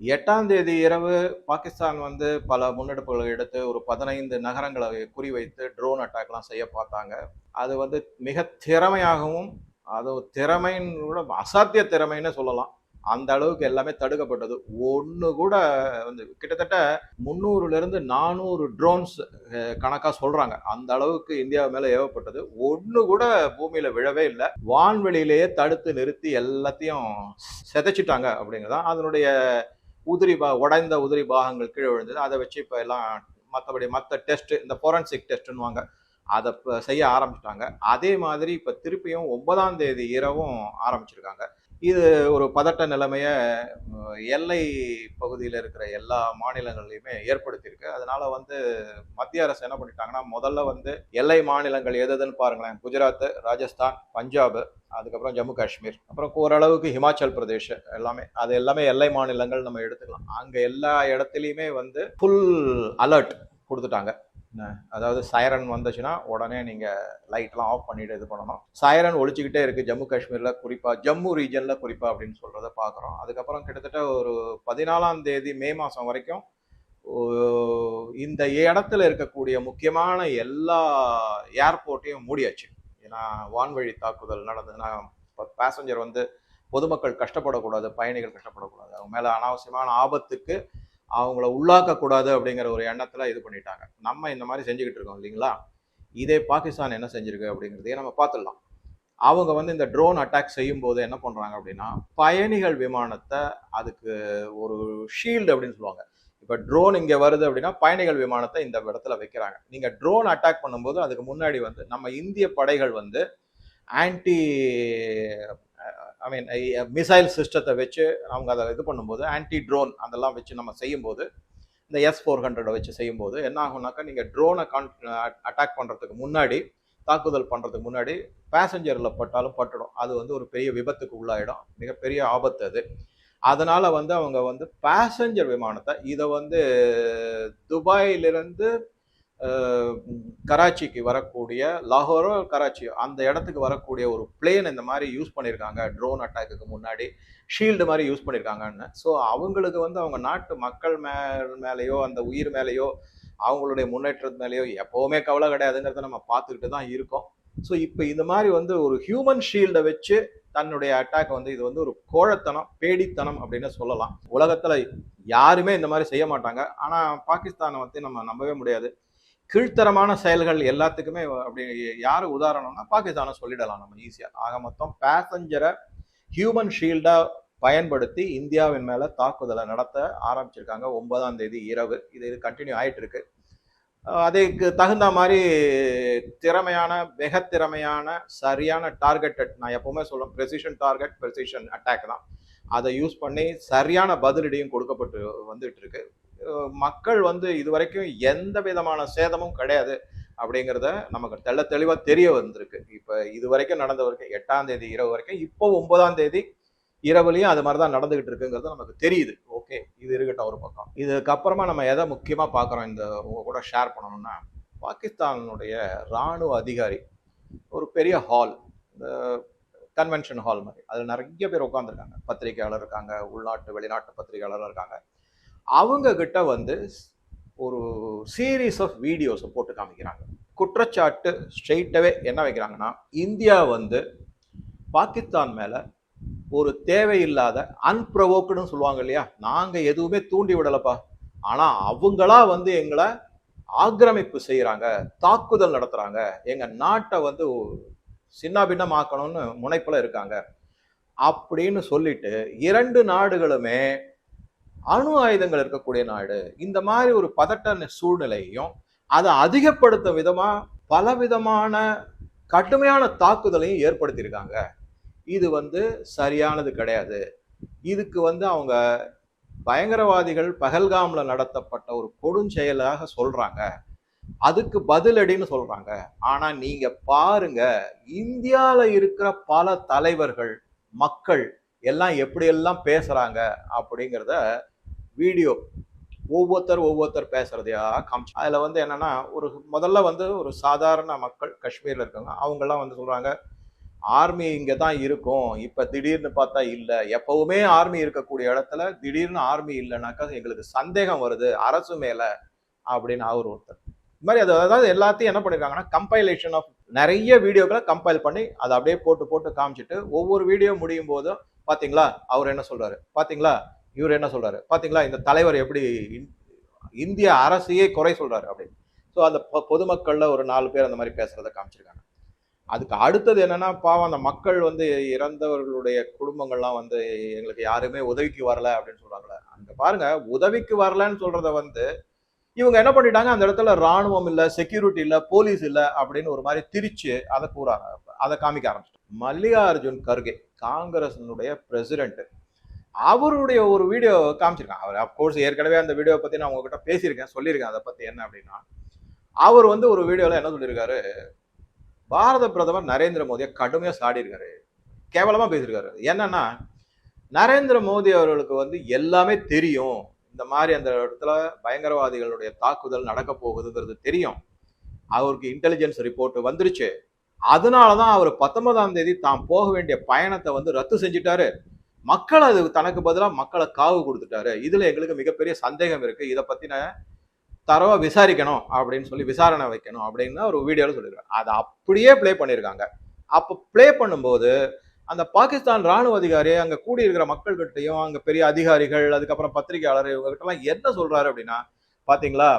எட்டாம் தேதி இரவு பாகிஸ்தான் வந்து பல முன்னெடுப்புகளை எடுத்து ஒரு பதினைந்து நகரங்களை குறிவைத்து ட்ரோன் அட்டாக்லாம் செய்ய பார்த்தாங்க. அது வந்து மிக திறமையாகவும் அது திறமைன்னு கூட அசாத்திய திறமைன்னு சொல்லலாம். அந்த அளவுக்கு எல்லாமே தடுக்கப்பட்டது. ஒன்று கூட வந்து கிட்டத்தட்ட முந்நூறுலேருந்து நானூறு ட்ரோன்ஸ் கணக்காக சொல்கிறாங்க அந்த அளவுக்கு இந்தியா மேலே ஏவப்பட்டது. ஒன்று கூட பூமியில் விழவே இல்லை. வான்வெளியிலேயே தடுத்து நிறுத்தி எல்லாத்தையும் செதைச்சிட்டாங்க அப்படிங்கிறதான் அதனுடைய உதிரி பா உடைந்த உதிரி பாகங்கள் கீழே விழுந்தது. அதை வச்சு இப்போ எல்லாம் மற்றபடி மற்ற டெஸ்ட் இந்த ஃபோரன்சிக் டெஸ்ட்டுன்னுவாங்க அதை இப்போ செய்ய ஆரம்பிச்சிட்டாங்க. அதே மாதிரி இப்போ திருப்பியும் ஒன்பதாம் தேதி இரவும் ஆரம்பிச்சிருக்காங்க. இது ஒரு பதட்ட நிலைமையை எல்லை பகுதியில் இருக்கிற எல்லா மாநிலங்கள்லையுமே ஏற்படுத்தியிருக்கு. அதனால வந்து மத்திய அரசு என்ன பண்ணிட்டாங்கன்னா முதல்ல வந்து எல்லை மாநிலங்கள் எது எதுன்னு பாருங்களேன். குஜராத் ராஜஸ்தான் பஞ்சாப் அதுக்கப்புறம் ஜம்மு காஷ்மீர். அப்புறம் ஓரளவுக்கு ஹிமாச்சல் பிரதேஷ் எல்லாமே. அது எல்லாமே எல்லை மாநிலங்கள் நம்ம எடுத்துக்கலாம். அங்கே எல்லா இடத்துலையுமே வந்து ஃபுல் அலர்ட் கொடுத்துட்டாங்க. அதாவது சைரன் வந்துச்சுன்னா உடனே நீங்கள் லைட்லாம் ஆஃப் பண்ணிட்டு இது பண்ணணும். சைரன் ஒழிச்சுக்கிட்டே இருக்குது ஜம்மு காஷ்மீரில் குறிப்பாக ஜம்மு ரீஜனில் குறிப்பாக அப்படின்னு சொல்கிறத பார்க்குறோம். அதுக்கப்புறம் கிட்டத்தட்ட ஒரு பதினாலாம் தேதி மே மாதம் வரைக்கும் இந்த இடத்துல இருக்கக்கூடிய முக்கியமான எல்லா ஏர்போர்ட்டையும் மூடியாச்சு. ஏன்னா வான்வழி தாக்குதல் நடந்ததுன்னா இப்போ பேசஞ்சர் வந்து பொதுமக்கள் கஷ்டப்படக்கூடாது பயணிகள் கஷ்டப்படக்கூடாது. அவங்க மேலே அனாவசியமான ஆபத்துக்கு அவங்கள உள்ளாக்கக்கூடாது அப்படிங்கிற ஒரு எண்ணத்தில் இது பண்ணிட்டாங்க. நம்ம இந்த மாதிரி செஞ்சுக்கிட்டு இருக்கோம் இல்லைங்களா? இதே பாகிஸ்தான் என்ன செஞ்சிருக்கு அப்படிங்கிறதையே நம்ம பார்த்துடலாம். அவங்க வந்து இந்த ட்ரோன் அட்டாக் செய்யும் போது என்ன பண்ணுறாங்க அப்படின்னா பயணிகள் விமானத்தை அதுக்கு ஒரு ஷீல்டு அப்படின்னு சொல்லுவாங்க. இப்போ ட்ரோன் இங்கே வருது அப்படின்னா பயணிகள் விமானத்தை இந்த இடத்துல வைக்கிறாங்க. நீங்கள் ட்ரோன் அட்டாக் பண்ணும்போது அதுக்கு முன்னாடி வந்து நம்ம இந்திய படைகள் வந்து ஆன்டி ஐ மீன் மிசைல் சிஸ்டத்தை வச்சு அவங்க அதை இது பண்ணும்போது ஆன்டி ட்ரோன் அதெல்லாம் வச்சு நம்ம செய்யும்போது இந்த எஸ் ஃபோர் ஹண்ட்ரடை வச்சு செய்யும்போது என்ன ஆகும்னாக்கா நீங்கள் ட்ரோனை கான் அட்டாக் பண்ணுறதுக்கு முன்னாடி தாக்குதல் பண்ணுறதுக்கு முன்னாடி பேசஞ்சரில் பட்டாலும் பட்டுடும். அது வந்து ஒரு பெரிய விபத்துக்கு உள்ளாயிடும். மிகப்பெரிய ஆபத்து அது. அதனால் வந்து அவங்க வந்து பேசஞ்சர் விமானத்தை இதை வந்து துபாயிலிருந்து கராச்சிக்கு வரக்கூடிய லாகோரோ கராச்சியோ அந்த இடத்துக்கு வரக்கூடிய ஒரு பிளேன் இந்த மாதிரி யூஸ் பண்ணியிருக்காங்க ட்ரோன் அட்டாக்குக்கு முன்னாடி ஷீல்டு மாதிரி யூஸ் பண்ணியிருக்காங்கன்னு ஸோ அவங்களுக்கு வந்து அவங்க நாட்டு மக்கள் மே மேலேயோ அந்த உயிர் மேலேயோ அவங்களுடைய முன்னேற்றத்து மேலேயோ எப்போவுமே கவலை கிடையாதுங்கிறத நம்ம பார்த்துக்கிட்டு தான் இருக்கோம். ஸோ இப்போ இந்த மாதிரி வந்து ஒரு ஹியூமன் ஷீல்டை வச்சு தன்னுடைய அட்டாக் வந்து இது வந்து ஒரு கோழத்தனம் பேடித்தனம் அப்படின்னு சொல்லலாம். உலகத்தில் யாருமே இந்த மாதிரி செய்ய மாட்டாங்க. ஆனால் பாகிஸ்தானை வந்து நம்ம நம்பவே முடியாது. கீழ்த்தரமான செயல்கள் எல்லாத்துக்குமே அப்படி யார் உதாரணம்னா பாகிஸ்தானை சொல்லிடலாம் நம்ம ஈஸியாக ஆக மொத்தம் பேசஞ்சரை ஹியூமன் ஷீல்டாக பயன்படுத்தி இந்தியாவின் மேலே தாக்குதலை நடத்த ஆரம்பிச்சிருக்காங்க ஒன்பதாம் தேதி இரவு. இது இது கண்டினியூ ஆயிட்டு இருக்கு அதுக்கு தகுந்த மாதிரி திறமையான மிக திறமையான சரியான டார்கெட்டட் நான் எப்பவுமே சொல்லுவேன் ப்ரெசிஷன் டார்கெட் ப்ரெசிஷன் அட்டாக் தான். அதை யூஸ் பண்ணி சரியான பதிலடியும் கொடுக்கப்பட்டு வந்துட்டு இருக்கு மக்கள் வந்து இது வரைக்கும் எந்த விதமான சேதமும் கிடையாது அப்படிங்கிறத நமக்கு தெள்ள தெளிவாக தெரிய வந்திருக்கு. இப்போ இது வரைக்கும் நடந்த வரைக்கும் எட்டாம் தேதி இரவு வரைக்கும் இப்போ ஒன்பதாம் தேதி இரவுலையும் அது மாதிரி தான் நடந்துகிட்டு இருக்குங்கிறது நமக்கு தெரியுது. ஓகே இது இருக்கட்டும் ஒரு பக்கம். இதுக்கப்புறமா நம்ம எதை முக்கியமாக பார்க்குறோம்? இந்த உங்க கூட ஷேர் பண்ணணும்னா பாகிஸ்தானுடைய இராணுவ அதிகாரி ஒரு பெரிய ஹால் இந்த கன்வென்ஷன் ஹால் மாதிரி. அதில் நிறைய பேர் உட்காந்துருக்காங்க பத்திரிகையாளர் இருக்காங்க உள்நாட்டு வெளிநாட்டு பத்திரிகையாளர் இருக்காங்க. அவங்க கிட்ட வந்து ஒரு சீரீஸ் ஆஃப் வீடியோஸை போட்டு காமிக்கிறாங்க. குற்றச்சாட்டு ஸ்ட்ரெயிட்டாகவே என்ன வைக்கிறாங்கன்னா இந்தியா வந்து பாகிஸ்தான் மேலே ஒரு தேவையில்லாத அன்ப்ரவோக்குன்னு சொல்லுவாங்க இல்லையா? நாங்கள் எதுவுமே தூண்டி விடலப்பா. ஆனால் அவங்களா வந்து எங்களை ஆக்கிரமிப்பு செய்கிறாங்க தாக்குதல் நடத்துகிறாங்க எங்கள் நாட்டை வந்து சின்னாபின்னமாக்கணும்னு முனைப்பில் இருக்காங்க. அப்படின்னு சொல்லிட்டு இரண்டு நாடுகளுமே அணு ஆயுதங்கள் இருக்கக்கூடிய நாடு. இந்த மாதிரி ஒரு பதட்ட சூழ்நிலையையும் அதை அதிகப்படுத்தும் விதமா பலவிதமான கடுமையான தாக்குதலையும் ஏற்படுத்தியிருக்காங்க. இது வந்து சரியானது கிடையாது. இதுக்கு வந்து அவங்க பயங்கரவாதிகள் பகல்காம்ல நடத்தப்பட்ட ஒரு கொடுஞ்செயலாக சொல்றாங்க. அதுக்கு பதிலடின்னு சொல்றாங்க. ஆனா நீங்க பாருங்க இந்தியாவில் இருக்கிற பல தலைவர்கள் மக்கள் எல்லாம் எப்படியெல்லாம் பேசுகிறாங்க அப்படிங்கிறத வீடியோ ஒவ்வொருத்தர் ஒவ்வொருத்தர் பேசுறதையா காமிச்சு. அதில் வந்து என்னென்னா ஒரு முதல்ல வந்து ஒரு சாதாரண மக்கள் காஷ்மீரில் இருக்காங்க அவங்கெல்லாம் வந்து சொல்கிறாங்க ஆர்மி இங்கே தான் இருக்கும். இப்போ திடீர்னு பார்த்தா இல்லை. எப்போவுமே ஆர்மி இருக்கக்கூடிய இடத்துல திடீர்னு ஆர்மி இல்லைனாக்கா எங்களுக்கு சந்தேகம் வருது. அரசு மேலே அப்படின்னு அவர் ஒருத்தர். இது மாதிரி அது அதாவது எல்லாத்தையும் என்ன பண்ணிருக்காங்கன்னா கம்பைலேஷன் ஆஃப் நிறைய வீடியோக்களை கம்பைல் பண்ணி அதை அப்படியே போட்டு போட்டு காமிச்சிட்டு ஒவ்வொரு வீடியோ முடியும் போதும் பாத்தீங்களா? அவர் என்ன சொல்றாரு? பாத்தீங்களா? இவர் என்ன சொல்றாரு? பாத்தீங்களா? இந்த தலைவர் எப்படி இந்திய அரசையே குறை சொல்றாரு அப்படின்னு. ஸோ அந்த பொதுமக்களில் பொதுமக்கள்ல ஒரு நாலு பேர் அந்த மாதிரி பேசுகிறத காமிச்சிருக்காங்க. அதுக்கு அடுத்தது என்னன்னா பாவம் அந்த மக்கள் வந்து இறந்தவர்களுடைய குடும்பங்கள்லாம் வந்து எங்களுக்கு யாருமே உதவிக்கு வரல அப்படின்னு சொல்றாங்களே. அங்க பாருங்க உதவிக்கு வரலன்னு சொல்றத வந்து இவங்க என்ன பண்ணிட்டாங்க? அந்த இடத்துல ராணுவம் இல்லை செக்யூரிட்டி இல்லை போலீஸ் இல்லை அப்படின்னு ஒரு மாதிரி திரிச்சு அதை கூறாங்க. அதை காமிக்க ஆரம்பிச்சிட்டாங்க. மல்லிகார்ஜுன் கர்கே காங்கிரஸினுடைய பிரசிடென்ட் அவருடைய ஒரு வீடியோ காமிச்சிருக்காங்க. அவர் அப்கோர்ஸ் ஏற்கனவே அந்த வீடியோ பத்தி நான் உங்ககிட்ட பேசியிருக்கேன் சொல்லியிருக்கேன். அதை பத்தி என்ன அப்படின்னா அவர் வந்து ஒரு வீடியோல என்ன சொல்லியிருக்காரு? பாரத பிரதமர் நரேந்திர மோடியை கடுமையா சாடியிருக்காரு. கேவலமாக கேவலமா பேசியிருக்காரு. என்னன்னா நரேந்திர மோடி அவர்களுக்கு வந்து எல்லாமே தெரியும். இந்த மாதிரி அந்த இடத்துல பயங்கரவாதிகளுடைய தாக்குதல் நடக்க போகுதுங்கிறது தெரியும். அவருக்கு இன்டெலிஜென்ஸ் ரிப்போர்ட் வந்துருச்சு. அதனாலதான் அவர் பத்தொன்பதாம் தேதி தாம் போக வேண்டிய பயணத்தை வந்து ரத்து செஞ்சுட்டாரு. மக்கள் அது தனக்கு பதிலாக மக்களை காவு கொடுத்துட்டாரு. இதில் எங்களுக்கு மிகப்பெரிய சந்தேகம் இருக்குது இதை பற்றின தரவா விசாரிக்கணும் அப்படின்னு சொல்லி விசாரணை வைக்கணும் அப்படின்னு ஒரு வீடியோவில் சொல்லியிருக்காங்க அதை அப்படியே ப்ளே பண்ணியிருக்காங்க அப்போ ப்ளே பண்ணும்போது அந்த பாகிஸ்தான் ராணுவ அதிகாரி அங்க கூடியிருக்கிற மக்கள்கிட்டையும் அங்க பெரிய அதிகாரிகள் அதுக்கப்புறம் பத்திரிகையாளர் இவங்க எல்லாம் என்ன சொல்றாரு அப்படின்னா பாத்தீங்களா?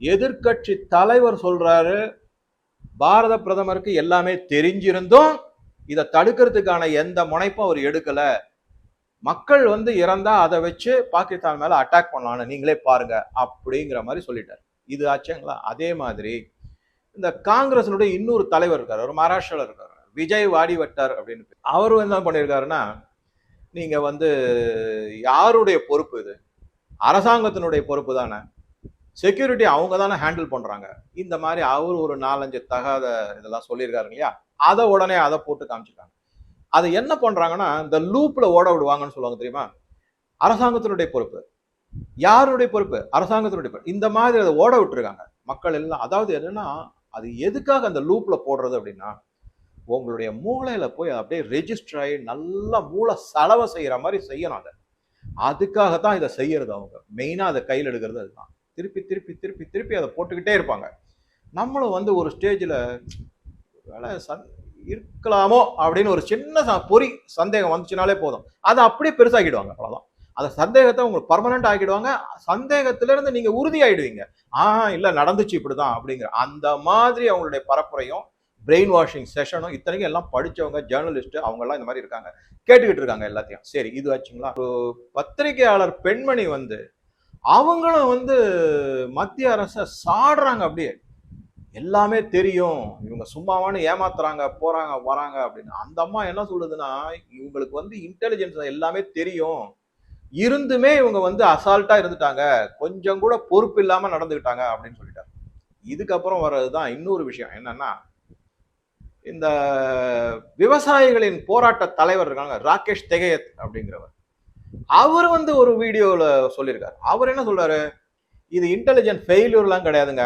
எதிர்க்கட்சி தலைவர் சொல்றாரு பாரத பிரதமருக்கு எல்லாமே தெரிஞ்சிருந்தும் இதை தடுக்கிறதுக்கான எந்த முனைப்பும் அவர் எடுக்கல. மக்கள் வந்து இறந்தா அதை வச்சு பாகிஸ்தான் மேல அட்டாக் பண்ணலான்னு நீங்களே பாருங்க அப்படிங்கிற மாதிரி சொல்லிட்டார். இது ஆச்சுங்களா? அதே மாதிரி இந்த காங்கிரஸினுடைய இன்னொரு தலைவர் இருக்கார் ஒரு மகாராஷ்டிரால இருக்கார். விஜய் வாடிவட்டார் அப்படின்னு அவர் என்ன பண்ணியிருக்காருன்னா நீங்க வந்து யாருடைய பொறுப்பு இது? அரசாங்கத்தினுடைய பொறுப்பு தானே? செக்யூரிட்டி அவங்க தானே ஹேண்டில் பண்றாங்க. இந்த மாதிரி அவர் ஒரு நாலஞ்சு தகாத இதெல்லாம் சொல்லியிருக்காரு இல்லையா? அதை உடனே அதை போட்டு காமிச்சிருக்காங்க. அதை என்ன பண்றாங்கன்னா இந்த லூப்ல ஓட விடுவாங்கன்னு சொல்லுவாங்க தெரியுமா? அரசாங்கத்தினுடைய பொறுப்பு. யாருடைய பொறுப்பு? அரசாங்கத்தினுடைய பொறுப்பு. இந்த மாதிரி அதை ஓட விட்டுருக்காங்க. மக்கள் எல்லாம் அதாவது என்னன்னா அது எதுக்காக அந்த லூப்ல போடுறது அப்படின்னா உங்களுடைய மூளையில் போய் அப்படியே ரெஜிஸ்டர் ஆகி நல்லா மூளை செலவை செய்கிற மாதிரி செய்யணும் அதை. அதுக்காகத்தான் இதை செய்யறது அவங்க. மெயினாக அதை கையில் எடுக்கிறது அதுதான். திருப்பி திருப்பி திருப்பி திருப்பி அதை போட்டுக்கிட்டே இருப்பாங்க. நம்மளும் வந்து ஒரு ஸ்டேஜில் வேலை சந் இருக்கலாமோ? அப்படின்னு ஒரு சின்ன பொறி சந்தேகம் வந்துச்சுனாலே போதும். அதை அப்படியே பெருசாக்கிடுவாங்க அவ்வளோதான் அந்த சந்தேகத்தை உங்களுக்கு பர்மனெண்ட் ஆக்கிடுவாங்க. சந்தேகத்திலேருந்து நீங்கள் உறுதியாயிடுவீங்க. ஆ நடந்துச்சு நடந்துச்சு இப்படிதான் அப்படிங்கிற அந்த மாதிரி அவங்களுடைய பரப்புரையும் பிரெயின் வாஷிங் செஷனும் இத்தனைக்கும் எல்லாம் படிச்சவங்க ஜேர்னலிஸ்ட் அவங்கெல்லாம் இந்த மாதிரி இருக்காங்க. கேட்டுக்கிட்டு இருக்காங்க எல்லாத்தையும். சரி இது ஆச்சுங்களா? ஒரு பத்திரிகையாளர் பெண்மணி வந்து அவங்களும் வந்து மத்திய அரசை சாடுறாங்க அப்படியே. எல்லாமே தெரியும். இவங்க சும்மாவானு ஏமாத்துறாங்க போறாங்க வராங்க அப்படின்னு. அந்த அம்மா என்ன சொல்லுதுன்னா இவங்களுக்கு வந்து இன்டெலிஜென்ஸ் எல்லாமே தெரியும். இருந்துமே இவங்க வந்து அசால்ட்டா இருந்துட்டாங்க. கொஞ்சம் கூட பொறுப்பு இல்லாம நடந்துக்கிட்டாங்க அப்படின்னு சொல்லிட்டாங்க இதுக்கப்புறம் வர்றதுதான் இன்னொரு விஷயம். என்னன்னா இந்த விவசாயிகளின் போராட்ட தலைவர் இருக்காங்க ராகேஷ் தெகையத் அப்படிங்கிறவர். அவர் வந்து ஒரு வீடியோவில் சொல்லியிருக்காரு. அவர் என்ன சொல்றாரு? இது இன்டெலிஜென்ட் ஃபெயிலியர்லாம் கிடையாதுங்க.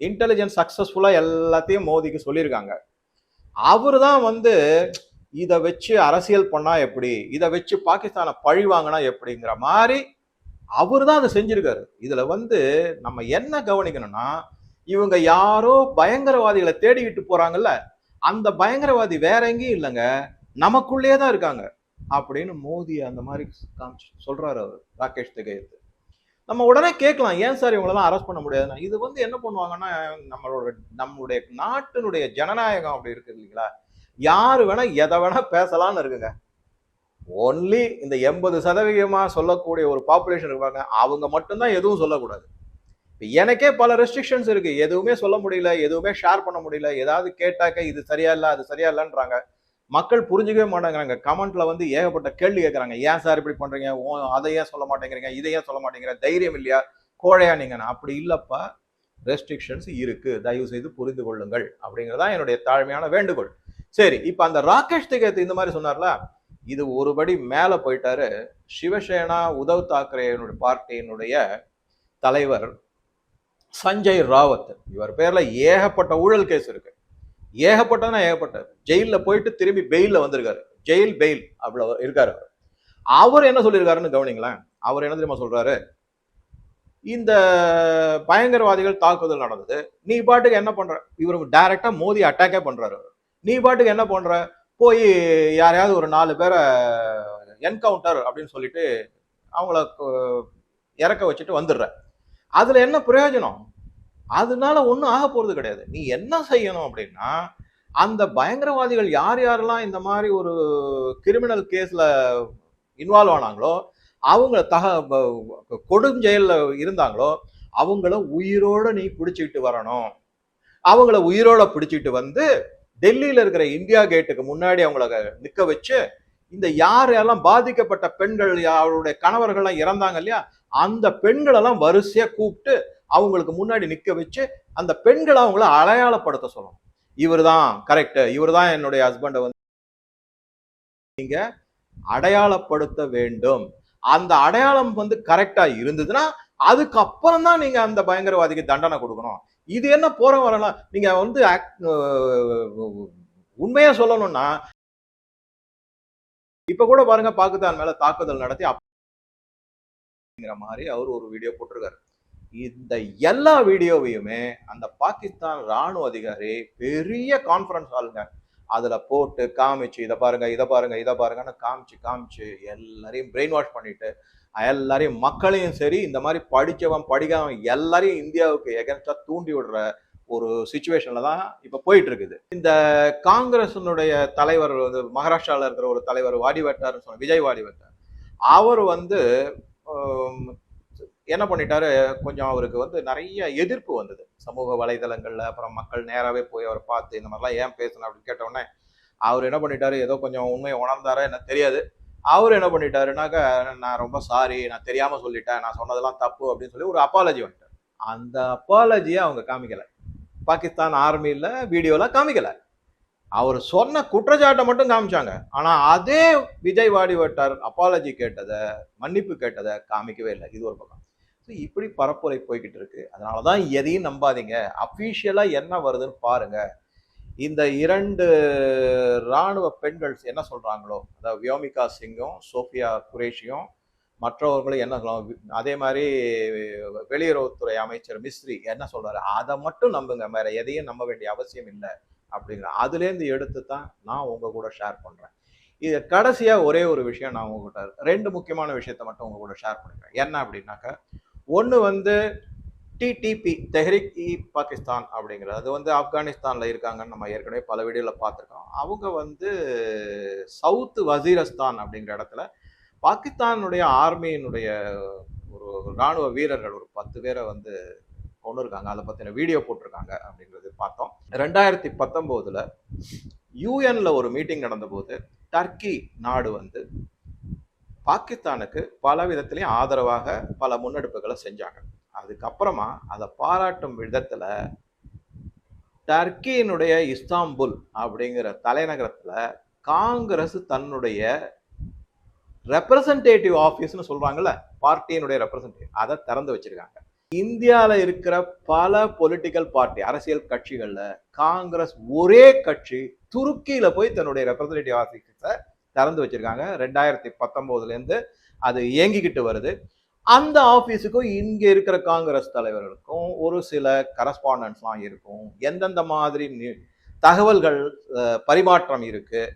இன்டெலிஜென்ட் சக்ஸஸ்ஃபுல்லாக எல்லாத்தையும் மோதிக்கு சொல்லியிருக்காங்க. அவர் தான் வந்து இதை வச்சு அரசியல் பண்ணால் எப்படி? இதை வச்சு பாகிஸ்தானை பழி வாங்கினா எப்படிங்கிற மாதிரி அவர் தான் அதை செஞ்சுருக்காரு. இதில் வந்து நம்ம என்ன கவனிக்கணும்னா இவங்க யாரோ பயங்கரவாதிகளை தேடிக்கிட்டு போகிறாங்கல்ல அந்த பயங்கரவாதி வேற எங்கேயும் இல்லைங்க. நமக்குள்ளேயே தான் இருக்காங்க. அப்படின்னு மோதி அந்த மாதிரி காமிச்சு சொல்றாரு அவர் ராகேஷ் திகையத்து நம்ம உடனே கேட்கலாம் ஏன் சார் இவங்களெல்லாம் அரெஸ்ட் பண்ண முடியாதுன்னா? இது வந்து என்ன பண்ணுவாங்கன்னா நம்மளோட நம்மளுடைய நாட்டினுடைய ஜனநாயகம் அப்படி இருக்குது இல்லைங்களா? யார் வேணா எதை வேணா பேசலாம்னு இருக்குங்க. ஒன்லி இந்த எண்பது சதவீதமாக சொல்லக்கூடிய ஒரு பாப்புலேஷன் இருப்பாங்க. அவங்க மட்டும்தான் எதுவும் சொல்லக்கூடாது. எனக்கே பல ரெஸ்ட்ரிக்ஷன்ஸ் இருக்கு. எதுவுமே சொல்ல முடியல எதுவுமே ஷேர் பண்ண முடியல. ஏதாவது கேட்டாக்க இது சரியா இல்ல அது சரியா இல்லைன்றாங்க. மக்கள் புரிஞ்சுக்கவே மாட்டேங்கிறாங்க. கமெண்ட்ல வந்து ஏகப்பட்ட கேள்வி கேட்கறாங்க. ஏன் சார் இப்படி பண்றீங்க? ஓ, அதை ஏன் சொல்ல மாட்டேங்கிறீங்க? இதை ஏன் சொல்ல மாட்டேங்கிற தைரியம் இல்லையா? கோழையா நீங்க? அப்படி இல்லப்பா. ரெஸ்ட்ரிக்ஷன்ஸ் இருக்கு. தயவு செய்து புரிந்து கொள்ளுங்கள். அப்படிங்கிறதா என்னுடைய தாழ்மையான வேண்டுகோள். சரி இப்ப அந்த ராகேஷ் திகேத் இந்த மாதிரி சொன்னார்ல இது ஒருபடி மேல போயிட்டாரு. சிவசேனா உத்தவ் தாக்கரேனுடைய பார்ட்டியினுடைய தலைவர் சஞ்சய் ராவத். இவர் பேர்ல ஏகப்பட்ட ஊழல் கேஸ் இருக்கு. ஏகப்பட்டனா ஏகப்பட்ட. ஜெயிலில் போயிட்டு திரும்பி பெயிலில் வந்திருக்காரு. ஜெயில் பெயில் அவ்வளோ இருக்காரு அவர். அவர் என்ன சொல்லியிருக்காருன்னு கவனிங்களேன். அவர் என்ன தெரியுமா சொல்றாரு? இந்த பயங்கரவாதிகள் தாக்குதல் நடந்தது. நீ பாட்டுக்கு என்ன பண்ற? இவர் டைரக்டா மோதி அட்டாக்கே பண்றாரு நீ பாட்டுக்கு என்ன பண்ற? போய் யாரையாவது ஒரு நாலு பேரை என்கவுண்டர் அப்படின்னு சொல்லிட்டு அவங்கள இறக்க வச்சுட்டு வந்துடுற. அதுல என்ன பிரயோஜனம்? அதனால ஒன்றும் ஆக போறது கிடையாது. நீ என்ன செய்யணும் அப்படின்னா அந்த பயங்கரவாதிகள் யார் யாரெல்லாம் இந்த மாதிரி ஒரு கிரிமினல் கேஸ்ல இன்வால்வ் ஆனாங்களோ அவங்க தக ப- கொடுஞ்செயல்ல இருந்தாங்களோ அவங்கள உயிரோட நீ பிடிச்சிக்கிட்டு வரணும். அவங்கள உயிரோட பிடிச்சிட்டு வந்து டெல்லியில் இருக்கிற இந்தியா கேட்டுக்கு முன்னாடி அவங்கள நிற்க வச்சு இந்த யார் யாரெல்லாம் பாதிக்கப்பட்ட பெண்கள் அவருடைய கணவர்கள்லாம் இறந்தாங்க இல்லையா அந்த பெண்களெல்லாம் வரிசையா கூப்பிட்டு அவங்களுக்கு முன்னாடி நிக்க வச்சு அந்த பெண்களை அவங்கள அடையாளப்படுத்த சொல்லணும். இவர்தான் கரெக்ட் இவர்தான் என்னுடைய ஹஸ்பண்டை வந்து நீங்க அடையாளப்படுத்த வேண்டும். அந்த அடையாளம் வந்து கரெக்டா இருந்ததுன்னா அதுக்கப்புறம் தான் நீங்க அந்த பயங்கரவாதிக்கு தண்டனை கொடுக்கணும். இது என்ன போற வரலாம்? நீங்க வந்து உண்மையா சொல்லணும்னா இப்ப கூட பாருங்க பாகிஸ்தான் மேல தாக்குதல் நடத்தி அப்படிங்கிற மாதிரி அவர் ஒரு வீடியோ போட்டிருக்காரு. இந்த எல்லா வீடியோவையுமே அந்த பாகிஸ்தான் ராணுவ அதிகாரி பெரிய கான்ஃபரன்ஸ் ஆளுங்க அதுல போட்டு காமிச்சு இதை பாருங்க இதை பாருங்க இதை பாருங்கன்னு காமிச்சு காமிச்சு எல்லாரையும் பிரெயின் வாஷ் பண்ணிட்டு எல்லாரையும் மக்களையும் சரி இந்த மாதிரி படிச்சவன் படிக்காம எல்லாரையும் இந்தியாவுக்கு எகன்ஸ்டா தூண்டி விடுற ஒரு சுச்சுவேஷனில் தான் இப்போ போயிட்டுருக்குது. இந்த காங்கிரஸினுடைய தலைவர் வந்து மகாராஷ்டிராவில் இருக்கிற ஒரு தலைவர் வாடிவட்டார்னு சொன்ன விஜய் வாடிவட்டார் அவர் வந்து என்ன பண்ணிட்டாரு? கொஞ்சம் அவருக்கு வந்து நிறைய எதிர்ப்பு வந்தது. சமூக வலைதளங்களில் அப்புறம் மக்கள் நேராகவே போய் அவரை பார்த்து இந்த மாதிரிலாம் ஏன் பேசணும் அப்படின்னு கேட்ட அவர் என்ன பண்ணிட்டாரு? ஏதோ கொஞ்சம் உண்மையை உணர்ந்தாரா எனக்கு தெரியாது. அவர் என்ன பண்ணிட்டாருனாக்க நான் ரொம்ப சாரி நான் தெரியாமல் சொல்லிட்டேன் நான் சொன்னதெல்லாம் தப்பு அப்படின்னு சொல்லி ஒரு அப்பாலஜி வந்துட்டார். அந்த அப்பாலஜியை அவங்க காமிக்கலை. பாகிஸ்தான் ஆர்மியில் வீடியோவில் காமிக்கலை. அவர் சொன்ன குற்றச்சாட்டை மட்டும் காமிச்சாங்க. ஆனால் அதே விஜய் வாடி வட்டார் அப்பாலஜி கேட்டதை மன்னிப்பு கேட்டதை காமிக்கவே இல்லை. இது ஒரு பக்கம். ஸோ இப்படி பரப்புரை போய்கிட்டு இருக்கு. அதனாலதான் எதையும் நம்பாதீங்க. அஃபீஷியலாக என்ன வருதுன்னு பாருங்க. இந்த இரண்டு ராணுவ பெண்கள் என்ன சொல்கிறாங்களோ அதாவது வியோமிகா சிங்கும் சோஃபியா குரேஷியும் மற்றவர்களும் என்ன சொல்லலாம் அதே மாதிரி வெளியுறவுத்துறை அமைச்சர் மிஸ்ரி என்ன சொல்றாரு? அதை மட்டும் நம்புங்க வேற எதையும் நம்ப வேண்டிய அவசியம் இல்லை அப்படிங்கிற அதுலேருந்து எடுத்து தான் நான் உங்க கூட ஷேர் பண்றேன். இது கடைசியா ஒரே ஒரு விஷயம் நான் உங்ககிட்ட ரெண்டு முக்கியமான விஷயத்த மட்டும் உங்க கூட ஷேர் பண்ணிக்கிறேன். என்ன அப்படின்னாக்க ஒன்று வந்து டிடிபி தெஹ்ரிக் இ பாகிஸ்தான் அப்படிங்கிறது. அது வந்து ஆப்கானிஸ்தானில் இருக்காங்கன்னு நம்ம ஏற்கனவே பல வீடியோவில் பார்த்துருக்கோம். அவங்க வந்து சவுத் வசீரஸ்தான் அப்படிங்கிற இடத்துல பாகிஸ்தானுடைய ஆர்மியினுடைய ஒரு ராணுவ வீரர்கள் ஒரு பத்து பேரை வந்து கொண்டு இருக்காங்க அதை பற்றின வீடியோ போட்டிருக்காங்க அப்படிங்கிறது பார்த்தோம். ரெண்டாயிரத்தி பத்தொம்போதில் யூஎனில் ஒரு மீட்டிங் நடந்தபோது டர்க்கி நாடு வந்து பாகிஸ்தானுக்கு பல விதத்துலேயும் ஆதரவாக பல முன்னெடுப்புகளை செஞ்சாங்க. அதுக்கப்புறமா அதை பாராட்டும் விதத்தில் டர்க்கியினுடைய இஸ்தாம்புல் அப்படிங்கிற தலைநகரத்தில் காங்கிரஸ் தன்னுடைய ரெப்ரசன்டேட்டிவ் ஆஃபீஸ்னு சொல்கிறாங்கல்ல பார்ட்டியினுடைய ரெப்ரசன்டேட்டிவ் அதை திறந்து வச்சுருக்காங்க. இந்தியாவில் இருக்கிற பல பொலிட்டிக்கல் பார்ட்டி அரசியல் கட்சிகளில் காங்கிரஸ் ஒரே கட்சி துருக்கியில் போய் தன்னுடைய ரெப்ரசன்டேட்டிவ் ஆஃபீஸை திறந்து வச்சிருக்காங்க. ரெண்டாயிரத்தி பத்தொம்போதுலேருந்து அது இயங்கிக்கிட்டு வருது. அந்த ஆஃபீஸுக்கும் இங்கே இருக்கிற காங்கிரஸ் தலைவர்களுக்கும் ஒரு சில கரஸ்பாண்டன்ஸ்லாம் இருக்கும். எந்தெந்த மாதிரி தகவல்கள் பரிமாற்றம் இருக்குது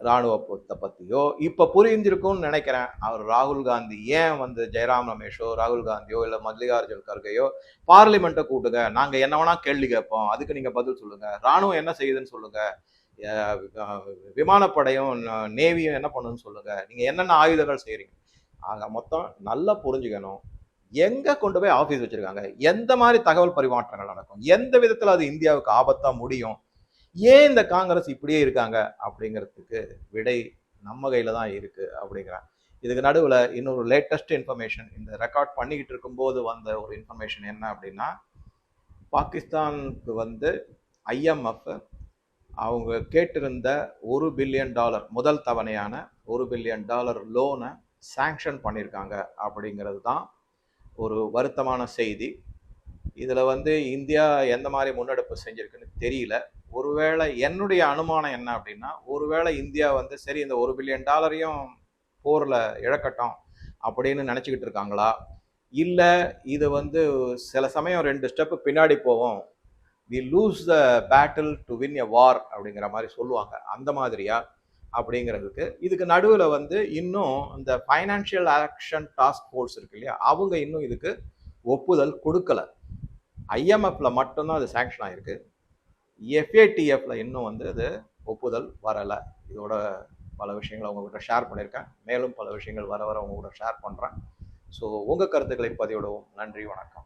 இராணுவத்தை பற்றியோ இப்போ புரிஞ்சிருக்கும்னு நினைக்கிறேன். அவர் ராகுல் காந்தி ஏன் வந்து ஜெயராம் ரமேஷோ ராகுல் காந்தியோ இல்லை மல்லிகார்ஜுன் கர்கையோ பார்லிமெண்ட்டை கூட்டுங்க. நாங்கள் என்ன வேணா கேள்வி கேட்போம். அதுக்கு நீங்கள் பதில் சொல்லுங்கள் ராணுவம் என்ன செய்யுதுன்னு சொல்லுங்கள் விமானப்படையும் நேவியும் என்ன பண்ணுன்னு சொல்லுங்கள் நீங்கள் என்னென்ன ஆயுதங்கள் செய்கிறீங்க ஆக மொத்தம் நல்லா புரிஞ்சுக்கணும். எங்கே கொண்டு போய் ஆஃபீஸ் வச்சுருக்காங்க? எந்த மாதிரி தகவல் பரிமாற்றங்கள் நடக்கும்? எந்த விதத்தில் அது இந்தியாவுக்கு ஆபத்தாக முடியும்? ஏன் இந்த காங்கிரஸ் இப்படியே இருக்காங்க அப்படிங்கிறதுக்கு விடை நம்ம கையில் தான் இருக்குது அப்படிங்கிறான் இதுக்கு நடுவில் இன்னொரு லேட்டஸ்ட் இன்ஃபர்மேஷன் இந்த ரெக்கார்ட் பண்ணிக்கிட்டு இருக்கும்போது வந்த ஒரு இன்ஃபர்மேஷன் என்ன அப்படின்னா பாகிஸ்தானுக்கு வந்து ஐஎம்எஃப் அவங்க கேட்டிருந்த ஒரு பில்லியன் டாலர் முதல் தவணையான ஒரு பில்லியன் டாலர் லோனை சாங்ஷன் பண்ணியிருக்காங்க அப்படிங்கிறது தான் ஒரு வருத்தமான செய்தி. இதில் வந்து இந்தியா எந்த மாதிரி முன்னெடுப்பு செஞ்சுருக்குன்னு தெரியல. ஒருவேளை என்னுடைய அனுமானம் என்ன அப்படின்னா ஒருவேளை இந்தியா வந்து சரி இந்த ஒரு பில்லியன் டாலரையும் போரில் இழக்கட்டும் அப்படின்னு நினச்சிக்கிட்டு இருக்காங்களா? இல்லை இது வந்து சில சமயம் ரெண்டு ஸ்டெப்பு பின்னாடி போவோம் we lose the battle to win a war அப்படிங்கிற மாதிரி சொல்லுவாங்க. அந்த மாதிரியா? அப்படிங்கிறதுக்கு. இதுக்கு நடுவில் வந்து இன்னும் இந்த ஃபைனான்ஷியல் ஆக்ஷன் டாஸ்க் ஃபோர்ஸ் இருக்கு இல்லையா? அவங்க இன்னும் இதுக்கு ஒப்புதல் கொடுக்கல. ஐஎம்எஃப்ல மட்டும்தான் அது சேங்ஷன் ஆயிருக்கு. எஃப்ஏடிஎஃப்ல இன்னும் வந்து அது ஒப்புதல் வரலை. இதோட பல விஷயங்களை உங்ககிட்ட ஷேர் பண்ணியிருக்கேன். மேலும் பல விஷயங்கள் வர வர உங்ககிட்ட ஷேர் பண்ணுறேன் ஸோ உங்கள் கருத்துக்களை பதிவிடவும். நன்றி வணக்கம்.